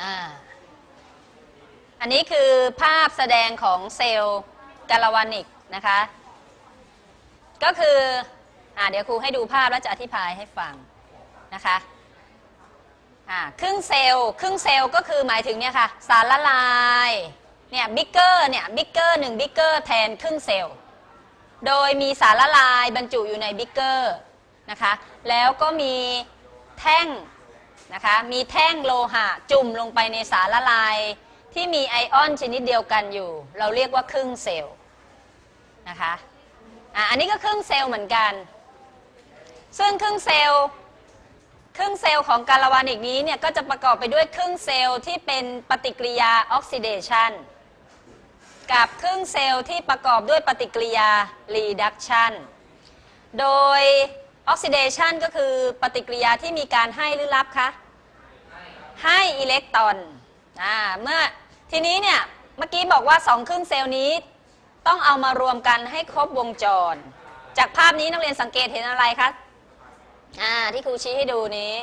อ่าอันนี้คือภาพแสดงของเซลล์กาลวานิกนะคะ ก็คืออ่าเดี๋ยวครูให้ดูภาพแล้วจะอธิบายให้ฟังนะคะอ่าครึ่งเซลล์ครึ่งเซลล์ก็คือหมายถึงเนี่ยค่ะสารละลายเนี่ยบิ๊กเกอร์เนี่ยบิ๊กเกอร์หนึ่งบิ๊กเกอร์แทนครึ่งเซลล์ โดยมีสารละลายบรรจุอยู่ในบิ๊กเกอร์นะคะ แล้วก็มีแท่ง นะคะ มีแท่งโลหะจุ่มลงไปในสารละลาย ที่มีไอออนชนิดเดียวกันอยู่ เราเรียกว่าครึ่งเซลล์นะคะอะอันนี้ก็ครึ่งเซลล์เหมือนกัน ซึ่งครึ่งเซลล์ครึ่งเซลล์ของกาลวานิกนี้เนี่ยก็จะประกอบไปด้วยครึ่งเซลล์ที่เป็นปฏิกิริยาออกซิเดชันกับครึ่งเซลล์ที่ประกอบด้วยปฏิกิริยา reduction โดยออกซิเดชันก็คือปฏิกิริยาที่มีการให้หรือรับคะ ให้อิเล็กตรอนอ่าเมื่อทีนี้เนี่ยเมื่อกี้บอกว่าสองครึ่งเซลล์นี้ ต้องเอามารวมกันให้ครบวงจร จากภาพนี้นักเรียนสังเกตเห็นอะไรคะอ่าที่ครูชี้ให้ดูนี้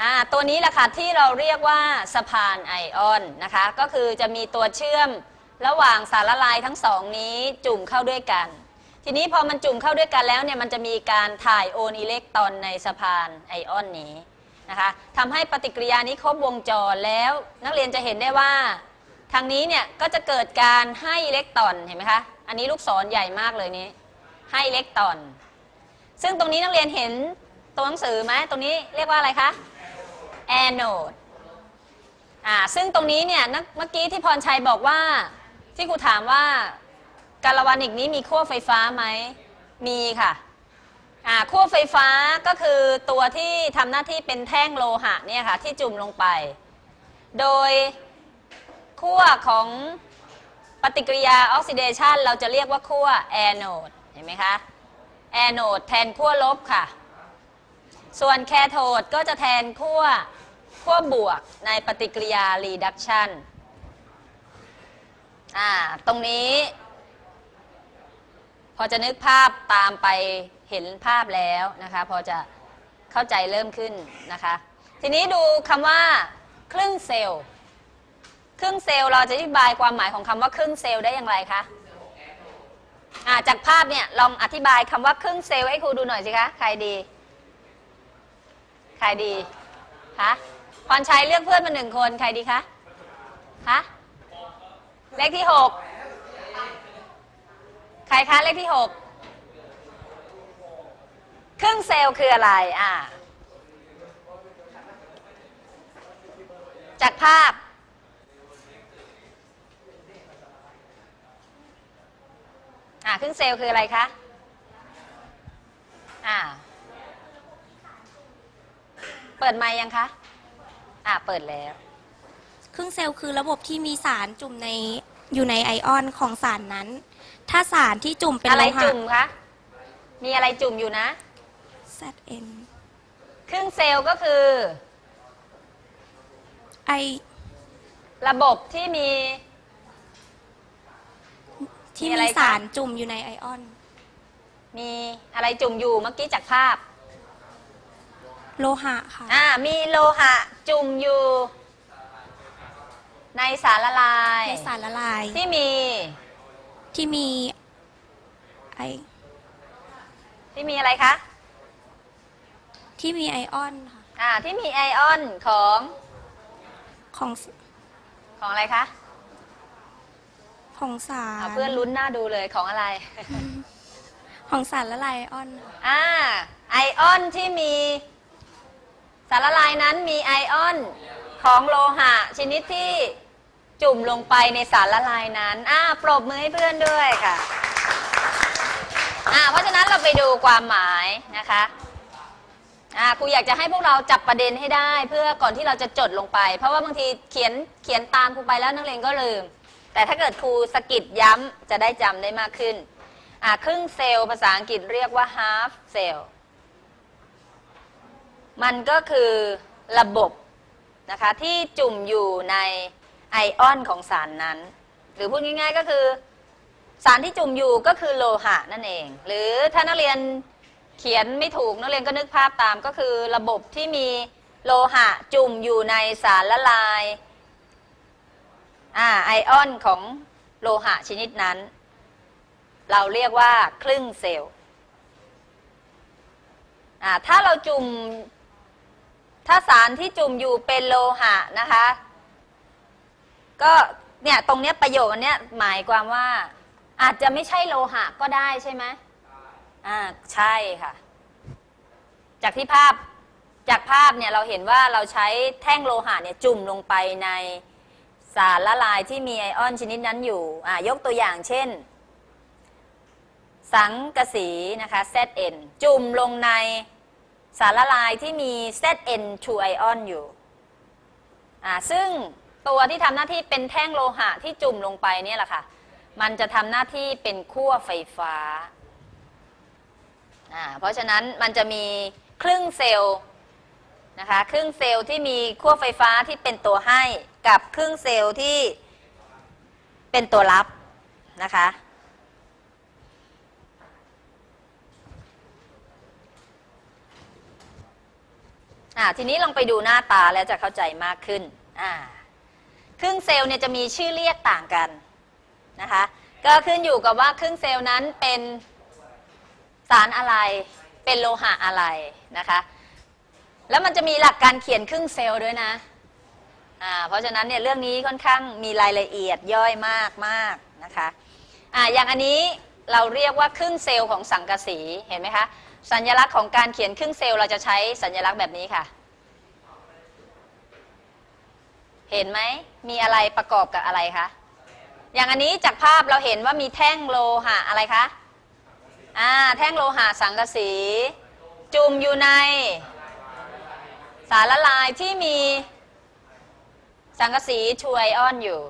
อ่าตัวนี้แหละค่ะที่เราเรียกว่าสะพานไอออนนะคะก็คือจะมีตัวเชื่อมระหว่างสารละลายทั้งสองนี้จุ่มเข้าด้วยกัน ทีนี้พอมันจุ่มเข้าด้วยกันแล้วเนี่ยมันจะมีการถ่ายโอนอิเล็กตรอนในสะพานไอออนนี้ นะคะทำให้ปฏิกิริยานี้ครบวงจรแล้วนักเรียนจะเห็นได้ว่า ทางนี้เนี่ยก็จะเกิดการให้อิเล็กตรอนเห็นไหมคะอันนี้ลูกศรใหญ่มากเลยนี้ ให้อิเล็กตรอน ซึ่งตรงนี้นักเรียนเห็นตัวหนังสือไหมตรงนี้เรียกว่าอะไรคะแอนโนดอ่าซึ่งตรงนี้เนี่ยเมื่อกี้ที่พรชัยบอกว่าที่ครูถามว่ากาลวานิกนี้มีขั้วไฟฟ้าไหมมีค่ะ อ่าขั้วไฟฟ้าก็คือตัวที่ทำหน้าที่เป็นแท่งโลหะเนี่ยค่ะที่จุ่มลงไป โดยขั้วของปฏิกิริยาออกซิเดชันเราจะเรียกว่าขั้วแอนโนดเห็นไหมคะแอนโนดแทนขั้วลบค่ะ ส่วนแคโทดก็จะแทนขั้วขั้วบวกในปฏิกิริยารีดักชันอ่าตรงนี้ อจะนึกภาพตามไปเห็นภาพแล้วนะคะ พอจะเข้าใจเริ่มขึ้นนะคะ ทีนี้ดูคำว่าครึ่งเซลล์ครึ่งเซลล์เราจะอธิบายความหมายของคำว่าครึ่งเซลล์ได้อย่างไรคะาจากภาพเนี่ยลองอธิบายคำว่าครึ่งเซลล์ให้ครูดูหน่อยสิคะใครดี ใครดีคะพรชัยเลือกเพื่อนมาหนึ่งคนใครดีคะคะเลขที่หก ใครคะเลขที่หกครึ่งเซลล์คืออะไรอ่าจากภาพ อ่าครึ่งเซลล์คืออะไรคะอ่าเปิดไมยังคะอ่าเปิดแล้ว ครึ่งเซลล์คือระบบที่มีสารจุ่มในอยู่ในไอออนของสารนั้น ถ้าสารที่จุ่มเป็นอะไรโลหะ จุ่มคะ มีอะไรจุ่มอยู่นะ ZN ครึ่งเซลล์ก็คือไอระบบที่มี ที่มีอะไรมีคะ สารจุ่มอยู่ในไอออน มีอะไรจุ่มอยู่เมื่อกี้จากภาพ โลหะค่ะ อ่า มีโลหะจุ่มอยู่ ในสารละลาย ในสารละลาย ที่มี ที่มีไอที่มีอะไรคะ ที่มีไอออนค่ะอ่าที่มีไอออนของของของอะไรคะของสารเอาเพื่อนลุ้นหน้าดูเลยของอะไร ของสารละลายไอออนค่ะอ่าไอออนที่มีสารละลายนั้นมีไอออนของโลหะชนิดที่ จุ่มลงไปในสารละลายนั้น อ่าปรบมือให้เพื่อนด้วยค่ะ อ่า เพราะฉะนั้นเราไปดูความหมายนะคะ อ่า ครูอยากจะให้พวกเราจับประเด็นให้ได้ เพื่อก่อนที่เราจะจดลงไป เพราะว่าบางทีเขียนเขียนตามครูไปแล้วนักเรียนก็ลืม แต่ถ้าเกิดครูสกิดย้ำจะได้จำได้มากขึ้น อ่า ครึ่งเซลล์ภาษาอังกฤษเรียกว่า half cell มันก็คือระบบนะคะที่จุ่มอยู่ใน ไอออนของสารนั้น หรือพูดง่าย ๆ ก็คือ สารที่จุ่มอยู่ก็คือโลหะนั่นเอง หรือถ้านักเรียนเขียนไม่ถูกนักเรียนก็นึกภาพตามก็คือระบบที่มีโลหะจุ่มอยู่ในสารละลายอ่าไอออนของโลหะชนิดนั้น เราเรียกว่าครึ่งเซลล์อ่าถ้าเราจุ่มถ้าสารที่จุ่มอยู่เป็นโลหะนะคะ ก็เนี่ยตรงเนี้ยประโยคอันเนี้ยหมายความว่า อาจจะไม่ใช่โลหะก็ได้ใช่ไหมอ่าใช่ค่ะ จากที่ภาพจากภาพเนี่ยเราเห็นว่าเราใช้แท่งโลหะเนี่ยจุ่มลงไปในสารละลายที่มีไอออนชนิดนั้นอยู่อ่ายกตัวอย่างเช่น สังกะสีนะคะ ZN จุ่มลงในสารละลายที่มี ZN 2ไอออนอยู่อ่าซึ่ง ตัวที่ทำหน้าที่เป็นแท่งโลหะที่จุ่มลงไปเนี่ยแหละค่ะ มันจะทำหน้าที่เป็นขั้วไฟฟ้า เพราะฉะนั้นมันจะมีครึ่งเซลล์นะคะ ครึ่งเซลล์ที่มีขั้วไฟฟ้าที่เป็นตัวให้กับครึ่งเซลล์ที่เป็นตัวรับนะคะ ทีนี้ลองไปดูหน้าตาแล้วจะเข้าใจมากขึ้น อ่า ครึ่งเซลล์เนี่ยจะมีชื่อเรียกต่างกันนะคะก็ขึ้นอยู่กับว่าครึ่งเซลล์นั้นเป็นสารอะไร เป็นโลหะอะไรนะคะ แล้วมันจะมีหลักการเขียนครึ่งเซลล์ด้วยนะอ่าเพราะฉะนั้นเนี่ยเรื่องนี้ค่อนข้างมีรายละเอียดย่อยมากมากนะคะอ่าอย่างอันนี้เราเรียกว่าครึ่งเซลล์ของสังกะสีเห็นไหมคะสัญลักษณ์ของการเขียนครึ่งเซลล์เราจะใช้สัญลักษณ์แบบนี้ค่ะ เห็นไหมมีอะไรประกอบกับอะไรคะอย่างอันนี้จากภาพเราเห็นว่ามีแท่งโลหะอะไรคะอ่าแท่งโลหะสังกะสี จุ่มอยู่ใน สารละลายที่มีสังกะสีชูไอออนอยู่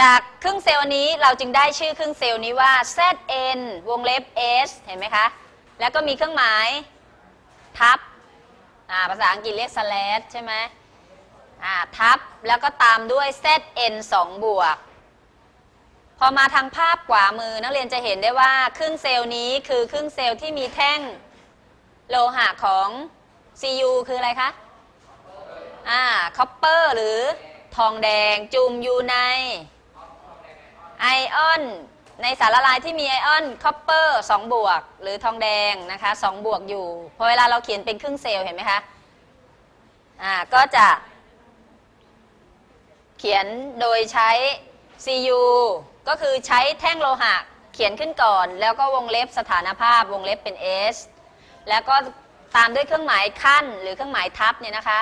จากครึ่งเซลล์นี้เราจึงได้ชื่อครึ่งเซลล์นี้ว่า ZN วงเล็บ S เห็นไหมคะ แล้วก็มีเครื่องหมาย ทับภาษาอังกฤษเรียก slash ใช่ไหม ทับแล้วก็ตามด้วย ZN 2 บวก พอมาทางภาพขวามือนักเรียนจะเห็นได้ว่าครึ่งเซลล์นี้คือครึ่งเซลล์ที่มีแท่งโลหะของ Cu คืออะไรคะอ่าคอปเปอร์หรือทองแดงจุ่มอยู่ในไอออน ในสารละลายที่มีไอออนคอปเปอร์2บวก หรือทองแดงนะคะ2บวกอยู่พอเวลาเราเขียนเป็นครึ่งเซลล์เห็นไหมคะอ่าก็จะ เขียนโดยใช้ Cu ก็คือใช้แท่งโลหะเขียนขึ้นก่อน แล้วก็วงเล็บสถานภาพวงเล็บเป็น S แล้วก็ตามด้วยเครื่องหมายขั้นหรือเครื่องหมายทับเนี่ยนะคะ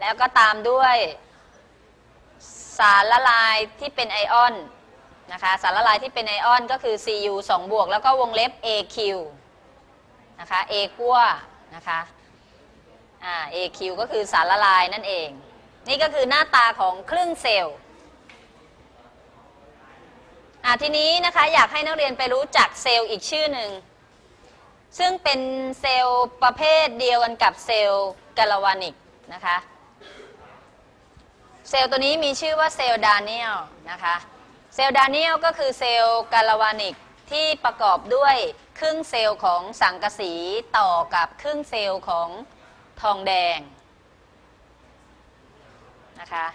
แล้วก็ตามด้วยสารละลายที่เป็นไอออนนะคะสารละลายที่เป็นไอออนก็คือ Cu 2 บวก แล้วก็วงเล็บ Aq นะคะ A ขั้วนะคะ Aq ก็คือสารละลายนั่นเอง นี่ก็คือหน้าตาของครึ่งเซลล์อ่าทีนี้นะคะอยากให้นักเรียนไปรู้จักเซลล์อีกชื่อหนึ่ง ซึ่งเป็นเซลล์ประเภทเดียวกันกับเซลล์กาลวานิกนะคะ เซลล์ตัวนี้มีชื่อว่าเซลล์ดานิเอลนะคะ เซลล์ดานิเอลก็คือเซลล์กาลวานิกที่ประกอบด้วยครึ่งเซลล์ของสังกะสีต่อกับครึ่งเซลล์ของทองแดง นะคะ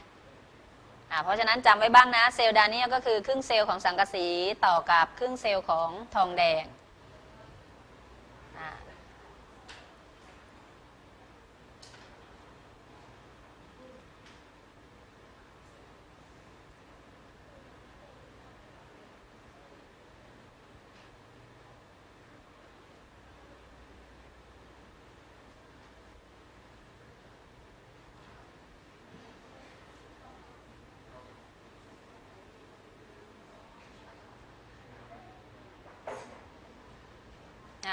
เพราะฉะนั้นจำไว้บ้างนะเซลล์ดานียก็คือครึ่งเซลล์ของสังกะสีต่อกับครึ่งเซลล์ของทองแดง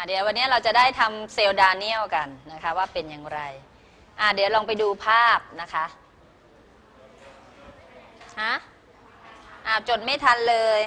เดี๋ยววันนี้เราจะได้ทำเซลล์ดาเนียลกันนะคะว่าเป็นอย่างไรอ่าเดี๋ยวลองไปดูภาพนะคะฮะอ่าจดไม่ทันเลย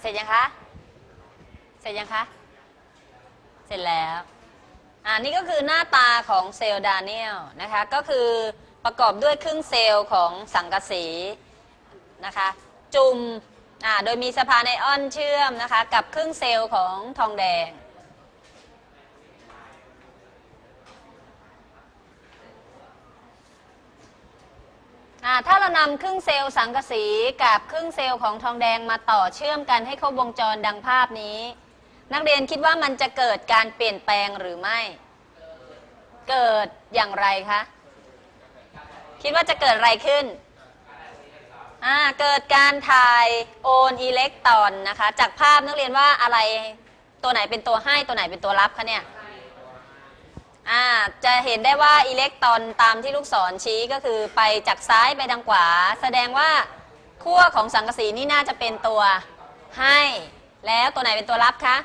เสร็จยังคะ เสร็จยังคะ เสร็จแล้ว อ่านี่ก็คือหน้าตาของเซลล์ดาเนียลนะคะ ก็คือประกอบด้วยครึ่งเซลล์ของสังกะสีนะคะ จุ่ม อ่า โดยมีสะพานไอออนเชื่อมนะคะ กับครึ่งเซลล์ของทองแดง ถ้าเรานำครึ่งเซลล์สังกะสีกับครึ่งเซลล์ของทองแดงมาต่อเชื่อมกันให้ครบวงจรดังภาพนี้ นักเรียนคิดว่ามันจะเกิดการเปลี่ยนแปลงหรือไม่ เกิดอย่างไรคะคิดว่าจะเกิดอะไรขึ้นอ่าเกิดการถ่ายโอนอิเล็กตรอนนะคะ จากภาพนักเรียนว่าอะไรตัวไหนเป็นตัวให้ตัวไหนเป็นตัวรับคะเนี่ย อ่าจะเห็นได้ว่าอิเล็กตรอนตามที่ลูกศรชี้ก็คือไปจากซ้ายไปทางขวา แสดงว่าขั้วของสังกะสีนี่น่าจะเป็นตัวให้ แล้วตัวไหนเป็นตัวรับคะ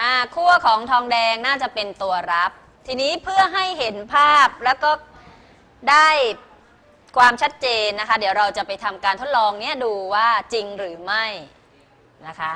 อ่าขั้วของทองแดงน่าจะเป็นตัวรับ ทีนี้เพื่อให้เห็นภาพแล้วก็ได้ความชัดเจนนะคะ เดี๋ยวเราจะไปทำการทดลองเนี้ยดูว่าจริงหรือไม่นะคะ